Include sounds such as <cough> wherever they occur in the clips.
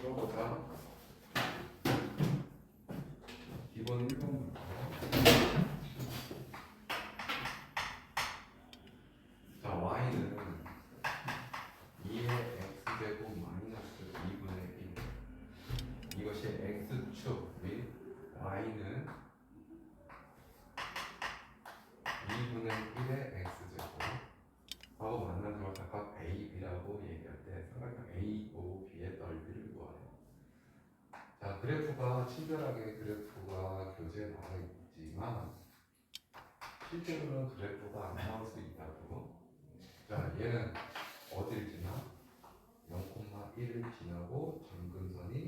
그런 거 다 사회가 친절하게 그래프가 교재에 나와 있지만 실제로는 그래프가 안 나올 수 있다고. 자, 얘는 어딜 지나 0,1을 지나고 점근선이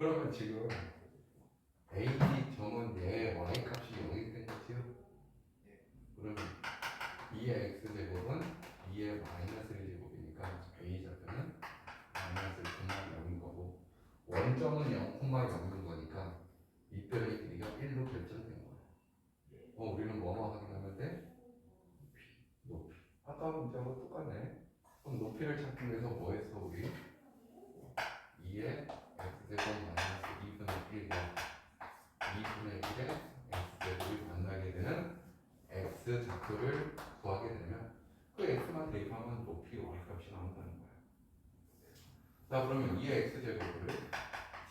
그러면 지금 AD 점은 얘 y 값이 0이 되겠지요? 그럼 2의 x 제곱은 2의 마이너스 1제곱이니까 a 좌표는 마이너스 1,0인 거고 원점은 0,0 자 그러면 이 x 제곱을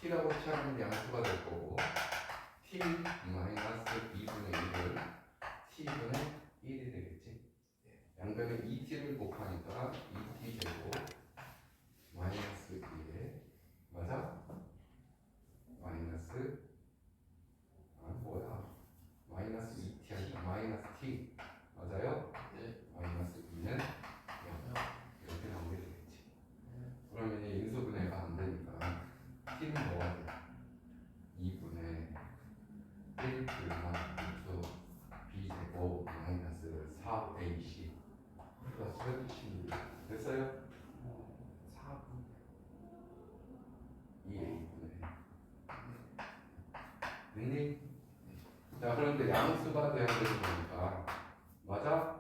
t라고 치하는 양수가 될 거고 t 마이너스 2분의 1을 t분의 1이 되겠지. 예, 양변에 2t를 곱하니까 됐니? 네. 자, 그런데 양수가 돼야 되는 거니까. 맞아?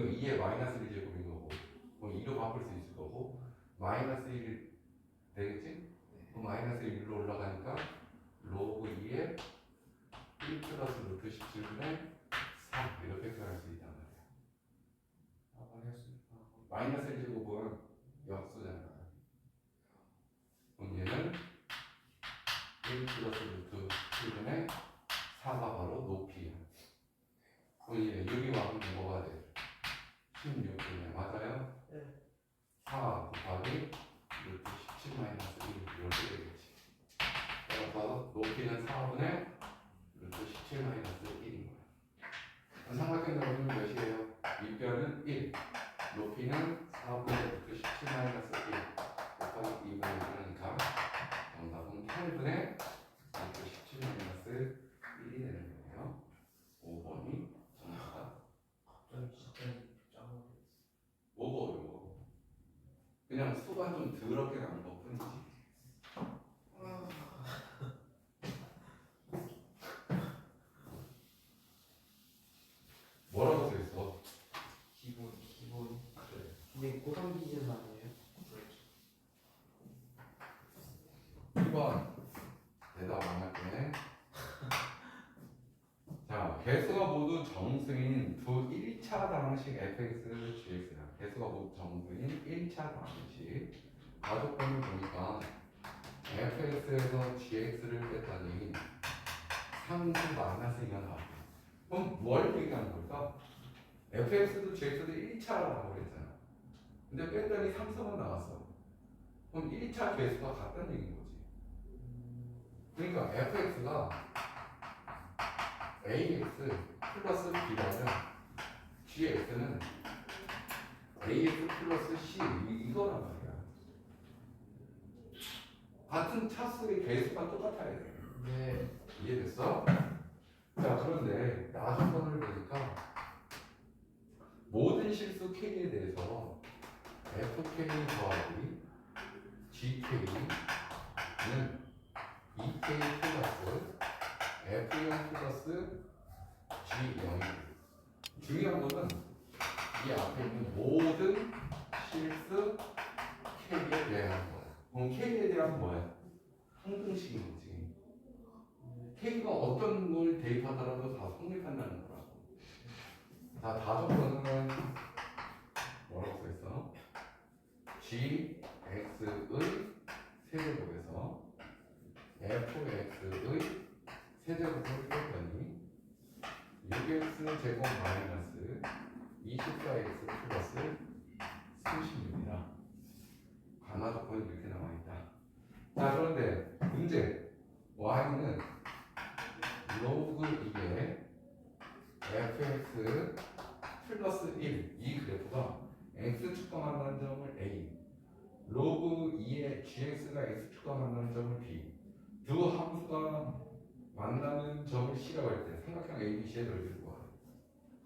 이거 2의 마이너스 1제곱인 거고 그럼 2로 바꿀 수 있을 거고 마이너스 1 B는 4분의 루트 17 마이너스 1인 거예요. 삼각형 넓이는 몇이에요? 밑변은 1, 높이는 4분의 루트 17 마이너스 1 곱하기 2분의 1이니까 정답은 8분의 루트 17 마이너스 1이 되는 거예요. 5번이 정답. 갑자기 진짜 짱. 뭐가 어려워? 그냥 수가 좀 더럽게 나 근데 고정 기준 아니에요? 2번 대답 안 할게. <laughs> 자, 개수가 모두 정수인 두 1차 방식 fx, gx야. 개수가 모두 정수인 1차 방식. 가족번을 보니까 fx에서 gx를 뺐더니 상수 마이너스 2가 나왔고 그럼 뭘 얘기하는 걸까? fx도 gx도 1차라고 그랬잖아. 근데 뺐더니 3수만 나왔어. 그럼 1차 개수가 같다는 얘기인 거지. 그러니까 fx가 ax 플러스 b라면 gx는 ax 플러스 c 이- 이거란 말이야. 같은 차수의 개수가 똑같아야 돼. 네. 이해됐어? 자 그런데 나중번을 보니까 모든 실수 k에 대해서 fk 더하기 gk는 2k 플러스 f0 플러스 g0 중요한 거는 이 앞에 있는 모든 실수 k에 대한 거 그럼 k에 대한 뭐야? 항등식인 거지 K가 어떤 걸 대입하더라도 다 성립한다는 거라고. 자, 다섯 번은 뭐라고 써있어? GX의 세제곱에서 FX의 세제곱을 풀었더니 6X 제곱 마이너스 24X 플러스 36이다. 가나 조건이 이렇게 나와있다. 자, 그런데 문제. Y는 로그 2에 fx 플러스 1 이 그래프가 x축과 만나는 점을 a 로그 2에 gx가 x축과 만나는 점을 b 두 함수가 만나는 점을 c라고 할 때 삼각형 a, b, c의 넓이를 구하래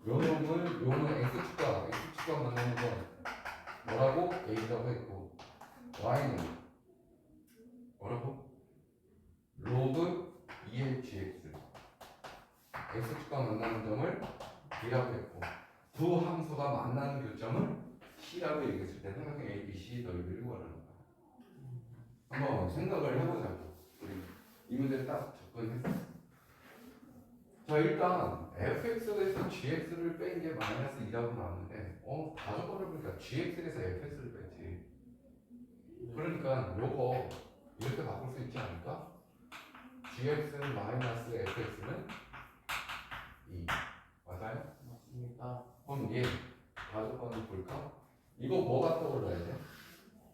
요 놈을 요는 x축과 x축과 만나는 점 뭐라고? a라고 했고 y는 뭐라고? 로그 2의 gx x축과 만나는 점을 b라고 했고 두 함수가 만나는 교점을 c라고 얘기했을 때 삼각형 a, b, c 넓이를 구하라는 거야 한번 생각을 해보자고 우리 이 문제 딱 자 일단 fx에서 gx를 뺀 게 마이너스 2라고 나왔는데 어 다섯번을 보니까 gx에서 fx를 뺐지 그러니까 요거 이렇게 바꿀 수 있지 않을까? gx는 마이너스 fx는 2 맞아요? 맞습니다. 그럼 얘 다섯 번을 볼까? 이거 뭐가 떠올라야 돼?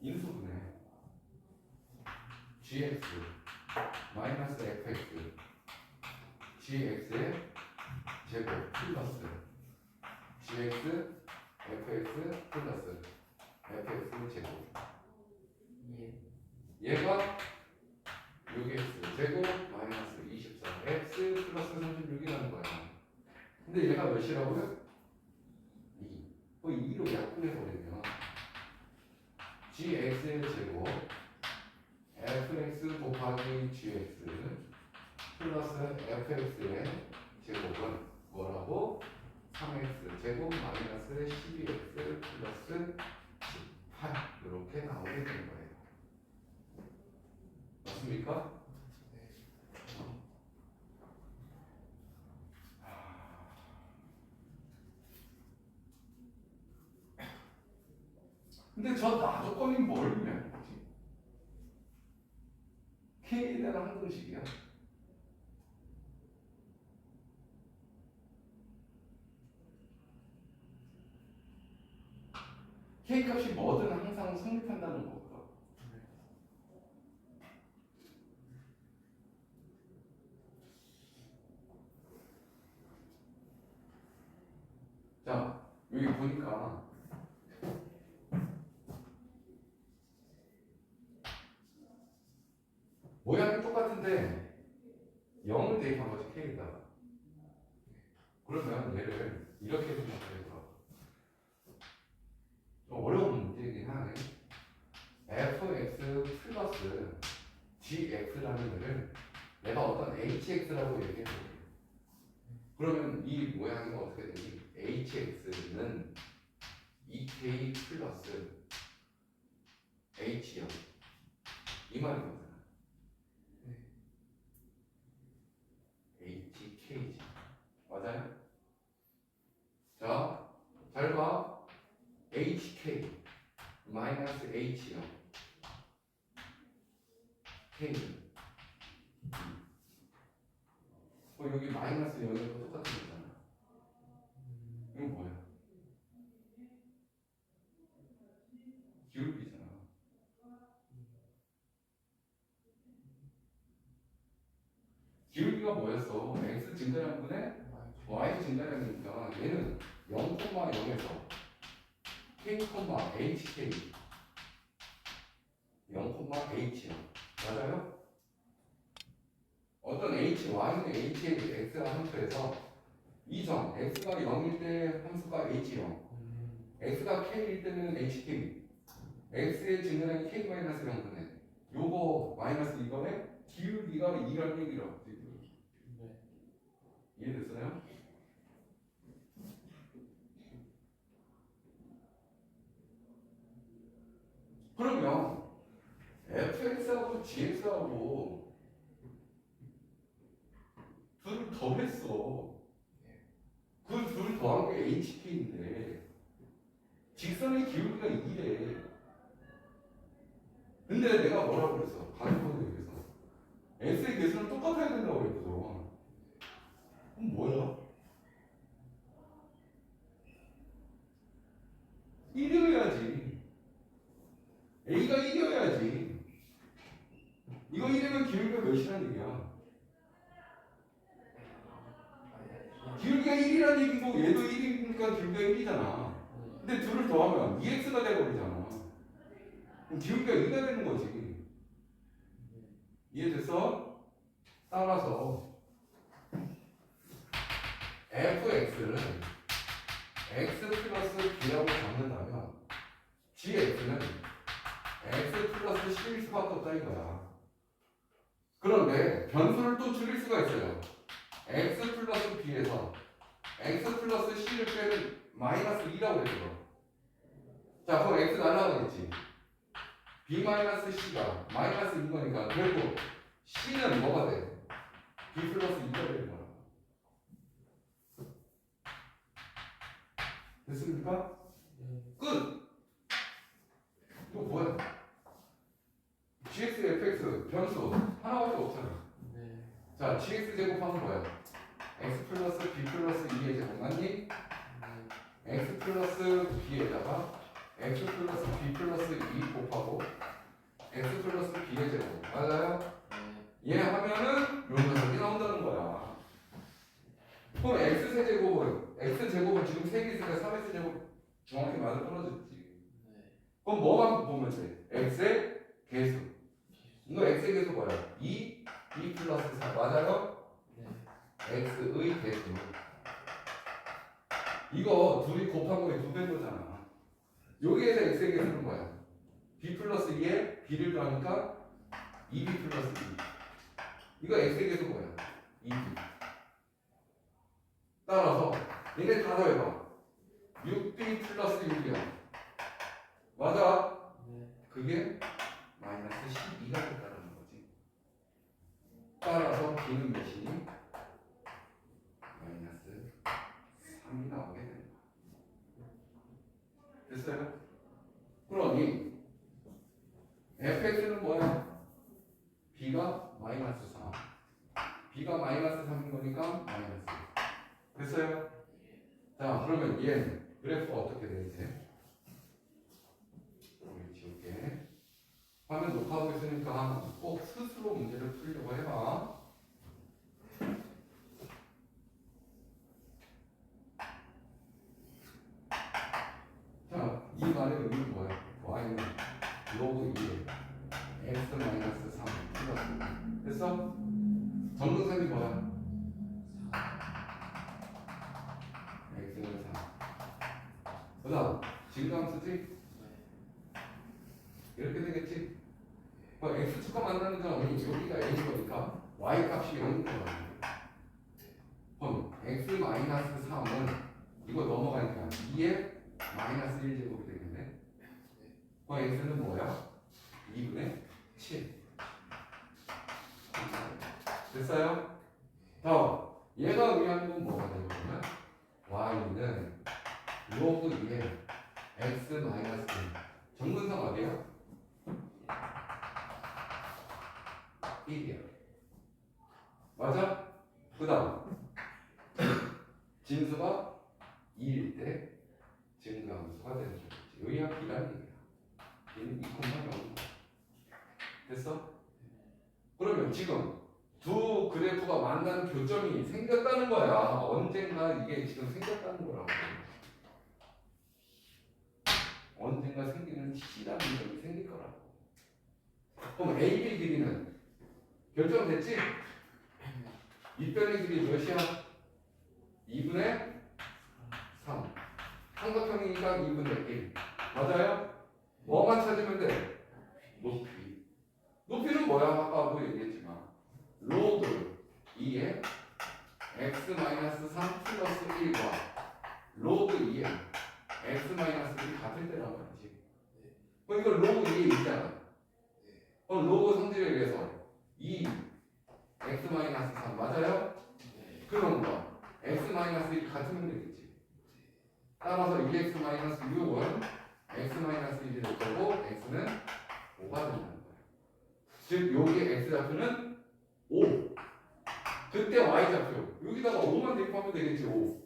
인수분해 gx 마이너스 fx gx의 제곱 플러스 gx fx 플러스 fx 제곱 예. 얘가 6x 제곱 마이너스 24 x 플러스 36이라는 거야 근데 얘가 몇이라고요? 2 그 2로 약분해버리면 gx의 제곱 fx 곱하기 gx 플러스 fx의 제곱은 뭐라고? 3x 제곱 마이너스 12x 플러스 18 이렇게 나오게 되는 거예요 맞습니까? 근데 저 나조건이 뭘 의미하는 거지? K에 대한 항등식이야. K 값이 뭐든 항상 성립한다는 거거든. 자, 여기 보니까 모양이 똑같은데 0을 대입한 거지 K에다가 그러면 얘를 이렇게 생각해봐 좀 어려운 문제이긴 하네 fx 플러스 gx라는 거를 내가 어떤 hx라고 얘기해볼게 그러면 이 모양이 어떻게 되니 hx는 2k hk 플러스 h요 이 말인 거잖아 네. hk지 맞아요? 자, 잘 봐. hk 마이너스 h요 k 어, 여기 마이너스 여기가 똑같은 거 이건 뭐야? 기울기잖아. 기울기가 뭐였어? x 증가량분의 y 증가량이니까 얘는 0,0에서 k, hk 0,h요. 맞아요? 어떤 h, y는 h의 x가 함수에서 이점 x가 0일 때 함수가 h0 음. x가 k일 때는 hk x의 증가량이 k-0분의 요거 마이너스 이거에 기울기가 이런 얘기라고 네. 이해됐어요? 그러면 fx하고 gx하고 둘을 더했어. 그 둘을 더한 게 hk인데 직선의 기울기가 2래. 근데 내가 뭐라고 그랬어? 가격하고 얘기해서 x의 개수는 똑같아야 된다고 그랬거든. 그럼 뭐야? 1이어야지. A가 1이어야지. 이거 1이면 기울기가 몇이란 얘기야? 기울기가 1이란 얘기고 얘도 1이니까 기울기가 1이잖아. 근데 둘을 더하면 2x가 돼버리잖아. 기울기가 2가 되는 거지. 이해됐어? 따라서 fx를 x 플러스 b라고 잡는다면 gx는 x 플러스 c일 수밖에 없다 이거야. 그런데 변수를 또 줄일 수가 있어요. x 플러스 b에서 x 플러스 c를 빼면 마이너스 2라고 했어. 자, 그럼 x 날라가겠지. b 마이너스 c가 마이너스 2 거니까 결국 c는 뭐가 돼? b 플러스 2가 되는 거야. 됐습니까? 네. 끝! 이거 뭐야? gx, fx 변수 하나밖에 없잖아. 네. 자, gx 제곱하면 뭐야? x 플러스 b 플러스 2의 제곱 맞니? 네. x 플러스 b에다가 x 플러스 b 플러스 2 곱하고 x 플러스 b의 제곱 맞아요? 네. 얘 하면은 요 녀석이 나온다는 거야. 그럼 x 세제곱은 x 제곱은 지금 3개 있으니까 3x 제곱 정확히 맞아 떨어졌지. 네. 그럼 뭐만 보면 돼? x의 개수. 이거 x의 개수 뭐야? 2, 2 플러스 4 맞아요? 네. x의 개수. 이거 둘이 곱한 거에 두 배인 거잖아. 여기에서 x의 개수는 뭐야? b 플러스 2에 b를 더하니까 2b 플러스 2. 이거 x의 개수 뭐야? 2b. 따라서 얘네 다 더해봐. 6b 플러스 6이야. 맞아? 네. 그게 마이너스 12가 된다는 거지. 따라서 b는 몇이니? 마이너스 3이 나오게 된다. 됐어요? 그러니 fx는 뭐야? b가 마이너스 3. b가 마이너스 3인 거니까 마이너스. 됐어요? 자, 그러면 얘는 그래프가 어떻게 돼 이제? 여기 지울게. 화면 녹화하고 있으니까 꼭 스스로 문제를 풀려고 해봐. 자, 이 말의 의미는 뭐야? y는 로그 2에 x 마이너스 3 플러스 됐어? 정근선이 뭐야? x는 3. 그 다음, 증감수지? 이렇게 되겠지? 뭐 x축과 만나는 건 여기가 a인 거니까 y 값이 0인 거야. 그럼 x 마이너스 3은 이거 넘어가니까 2에 마이너스 1제곱이 되겠지. 더하기 x는 뭐야? 2분의 7 됐어요? 더 얘가 의미하는 건 뭐가 되는 거냐? y는 로그 2의 x 마이너스 1 정근상 어디야? 1이야 맞아? 그 다음 진수가 2일 때 증가함수가 되는 거지 여기가 B라는 얘기야 B는 2,0 됐어? 그러면 지금 두 그래프가 만나는 교점이 생겼다는 거야 언젠가 이게 지금 생겼다는 거라고 언젠가 생기는 C라는 점이 생길 거라고 그럼 AB 길이는 결정됐지? 이 변의 길이 몇이야? 2분의 3 삼각형이니까 2분의 1 맞아요? 뭐만 찾으면 돼? 높이 높이는 뭐야? 아까도 얘기했지만 로그 2의 x 3 플러스 1과 로그 2의 x 1이 같을 때란 말이지 그럼 이거 로그 2에 있잖아 그럼 로그 성질에 의해서 2 x 3 맞아요? 네. 그런 거 x 1이 같으면 되겠지 따라서 2x 6은 x 1이 될 거고 x는 5가 된다는 거야 즉 여기에 x 좌표는 5 그때 y 좌표 여기다가 5만 대입하면 되겠지 5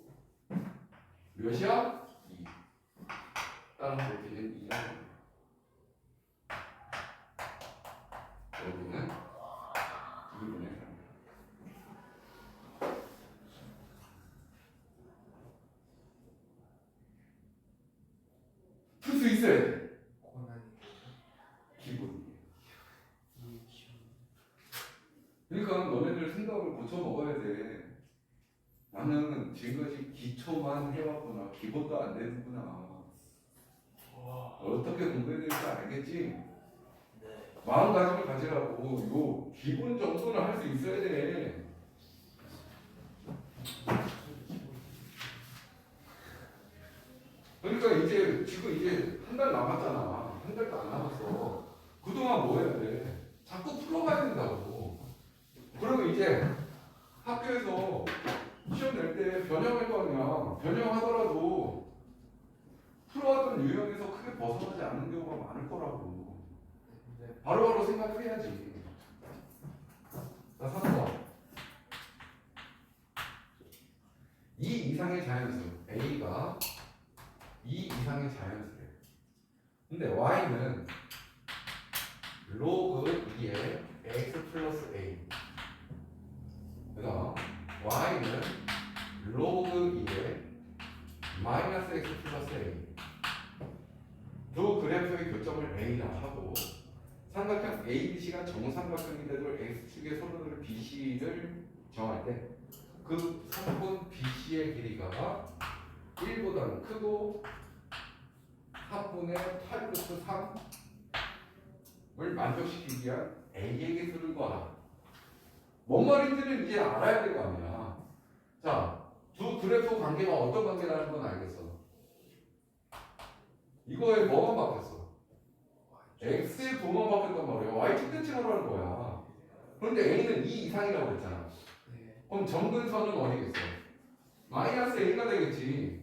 몇이야? 2 따라서 높이는 2라는 거야. 여기는 2분의 3 풀 수 있어야 돼 고난이 기본이에요 이 기운. 그러니까 너네들 생각을 고쳐 먹어야 돼. 나는 지금까지 기초만 해왔구나. 기본도 안 되는구나. 와. 어떻게 공부해야 될지 알겠지? 네. 마음가짐을 가지라고. 요 기본 정도는 할 수 있어야 돼. 그러니까 이제 지금 이제 한 달 남았잖아. 한 달도 안 남았어. 그동안 뭐 해야 돼? 자꾸 풀어가야 된다고. 그러면 이제 학교에서 시험 낼 때 변형할 거 아니야. 변형하더라도 풀어왔던 유형에서 크게 벗어나지 않는 경우가 많을 거라고. 네. 바로 바로 생각을 해야지. 자, 3번. 이 이상의 자연수 A가 이 이상의 자연수래. 근데 Y는 로그 2의 X 플러스 A. 그다음 Y는 A라 하고 삼각형 ABC가 정삼각형인데도 X축의 선호를 BC를 정할 때 그 삼분 BC의 길이가 1보다는 크고 3분의 8 루트 3을 만족시키기 위한 A의 기술을 구하라. 뭔 말인지는 이제 알아야 될 거 아니야. 자, 두 그래프 관계가 어떤 관계라는 건 알겠어. 이거에 뭐만 바뀌었어? X의 부만 바뀌었단 말이야. Y 측대칭으로 하는 거야. 그런데 A는 2 이상이라고 했잖아. 네. 그럼 정근선은 어디겠어? 마이너스 A가 되겠지.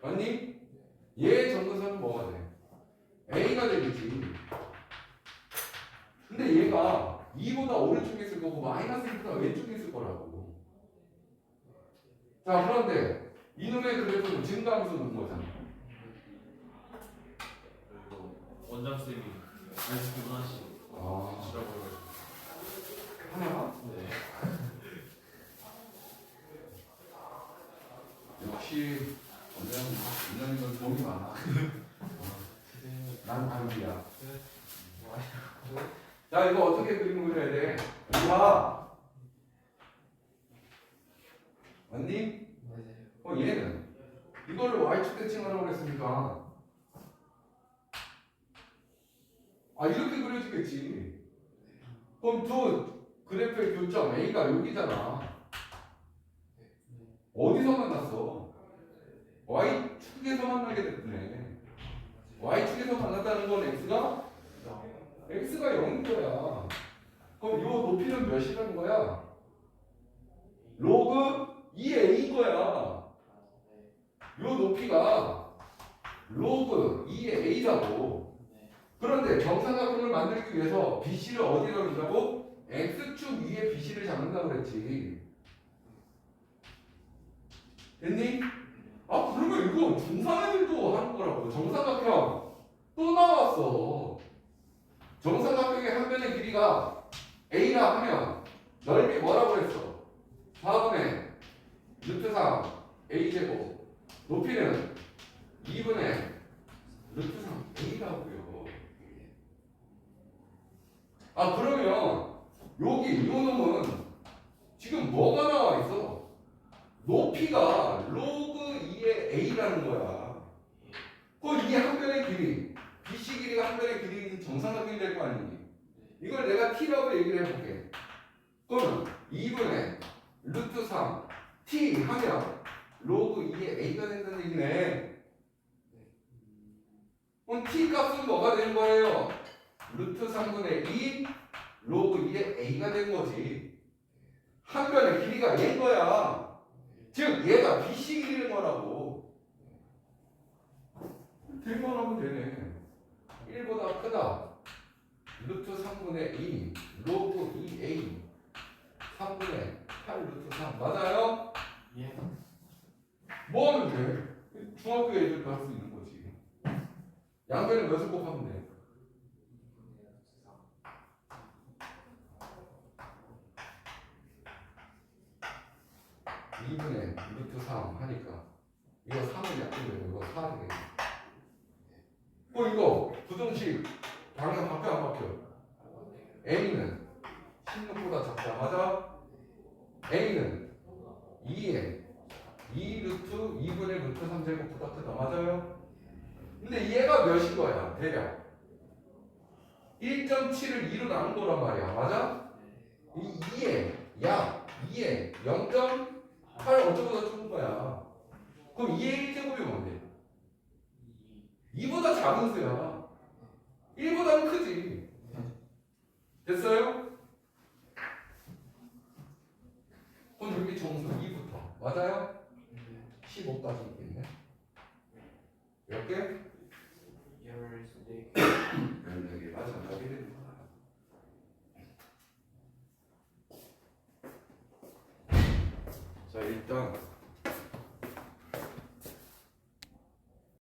맞니? 얘의 정근선은 뭐가 돼? A가 되겠지. 근데 얘가 2보다 오른쪽에 있을 거고 마이너스 1보다 왼쪽에 있을 거라고. 자 그런데 이놈의 그래프는 증가함수. 그리고 원장 쌤이 아이스크림 하나씩 아 주라고 해가지고 하나? 네. 역시 원장님 원장님은 도움이 많아. 네. 난 반비야. 와. 자 이거 어떻게 그림을 그려야 돼? 여기 봐. 맞니? 맞아요. 어 얘는 이거를 y축 대칭하라고 그랬으니까 아 이렇게 그려지겠지. 그럼 두 그래프의 교점 A가 여기잖아. 네. 어디서 만났어? y 만났다는 건 x가 x가 0인 거야. 그럼 이 높이는 몇이라는 거야? 로그 2a인 거야. 요 높이가 로그 2의 a라고. 그런데 정사각형을 만들기 위해서 BC를 어디다 놓자고? x축 위에 BC를 잡는다고 그랬지. 됐니? 아 그러면 이거 중상 애들도 하는 거라고. 정사각형 또 나왔어. 정사각형의 한 변의 길이가 a라 하면 넓이 뭐라고 했어? 4분의 루트 3 a제곱 높이는 2분의 루트 3 a라고요. 아 그러면 여기 요 놈은 지금 뭐가 나와 있어? 높이가 로그 2의 a라는 거야. 그 이게 한 변의 길이, BC 길이가 한 변의 길이인 정사각형이 될 거 아니니? 이걸 내가 t라고 얘기를 해볼게. 그러면 2분의 루트 3 t 하면 로그 2의 a가 된다는 얘기네. 그럼 t 값은 뭐가 되는 거예요? 루트 3분의 2 로그 2의 a가 된 거지. 한 변의 길이가 얘인 거야. 즉 얘가 BC 길이인 거라고. 들만 하면 되네. 1보다 크다. 루트 3분의 2 로그 2a 3분의 8 루트 3 맞아요? 예. 뭐 하면 돼? 중학교 애들도 할 수 있는 거지. 양변에 몇을 곱하면 돼? 2분의 루트 3 하니까 이거 3을 약분되고 이거 4를 되겠네. 어 이거 부등식 방향 바뀌어 안 바뀌어? a는 16보다 작다 맞아? a는 2에 2 루트 2분의 루트 3제곱보다 크다 맞아요? 근데 얘가 몇인 거야 대략 1.7을 2로 나눈 거란 말이야 맞아? 이 2에 약 2에 0.8 어쩌고 저쩌고 거야 그럼 2의 1제곱이 뭔데? 2보다 작은 수야 1보다는 크지 됐어요? 그럼 여기 정수 2부터 맞아요? 15까지 있겠네 몇 개? 열네 14개 마찬가지 됩니다 자 일단